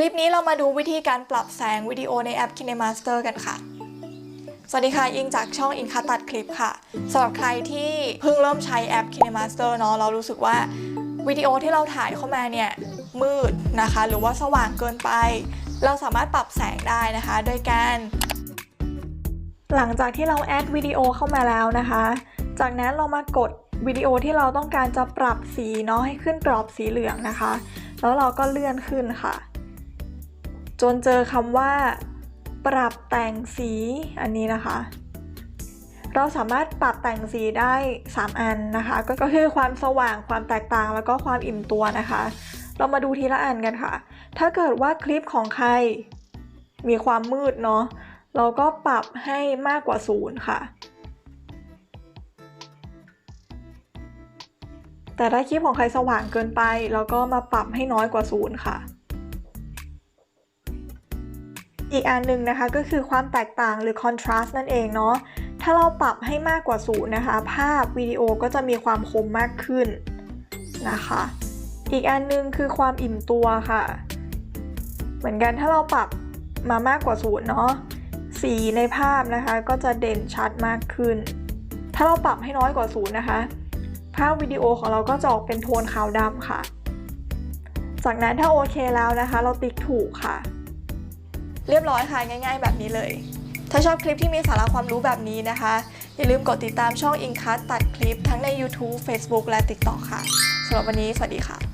ลิปนี้เรามาดูวิธีการปรับแสงวิดีโอในแอป KineMaster กันค่ะ สวัสดีค่ะ อิงจากช่องอิงคัตัดคลิปค่ะสำหรับใครที่เพิ่งเริ่มใช้แอป KineMaster เนาะเรารู้สึกว่าวิดีโอที่เราถ่ายเข้ามาเนี่ยมืดนะคะ หรือว่าสว่างเกินไป เราสามารถปรับแสงได้นะคะ โดยการหลังจากที่เราแอดวิดีโอเข้ามาแล้วนะคะ จากนั้นเรามากดวิดีโอที่เราต้องการจะปรับสีเนาะให้ขึ้นกรอบสีเหลืองนะคะ แล้วเราก็เลื่อนขึ้นค่ะ จนเจอคำว่า ปรับแต่งสีอันนี้นะคะ เราสามารถปรับแต่งสีได้ 3 อันนะคะก็ก็คือความสว่างความแตกต่างแล้วก็ความอิ่มตัวนะคะ เรามาดูทีละอันกันค่ะ ถ้าเกิดว่าคลิปของใครมีความมืดเนาะเราก็ปรับให้มากกว่าศูนย์ค่ะ แต่ถ้าคลิปของใครสว่างเกินไป เราก็มาปรับให้น้อยกว่าศูนย์ค่ะ อีกอันหนึ่งนะคะก็คือความแตกต่างหรือ contrast นั่นเองเนาะ ถ้าเราปรับให้มากกว่าศูนย์นะคะ ภาพวิดีโอก็จะมีความคมมากขึ้นนะคะ อีกอันหนึงคือความอิ่มตัวค่ะ เหมือนกันถ้าเราปรับมามากกว่าศูนย์เนาะ สีในภาพนะคะก็จะเด่นชัดมากขึ้น ถ้าเราปรับให้น้อยกว่าศูนย์นะคะ ภาพวิดีโอของเราก็จะออกเป็นโทนขาวดำค่ะ จากนั้นถ้าโอเคแล้วนะคะ เราติ๊กถูกค่ะ เรียบร้อยค่ะ ง่าย ๆ แบบนี้เลย ถ้าชอบคลิปที่มีสาระความรู้แบบนี้นะคะ อย่าลืมกดติดตามช่องอิงคัสตัดคลิปทั้งใน YouTube Facebook และ TikTok ค่ะสำหรับวันนี้ สวัสดีค่ะ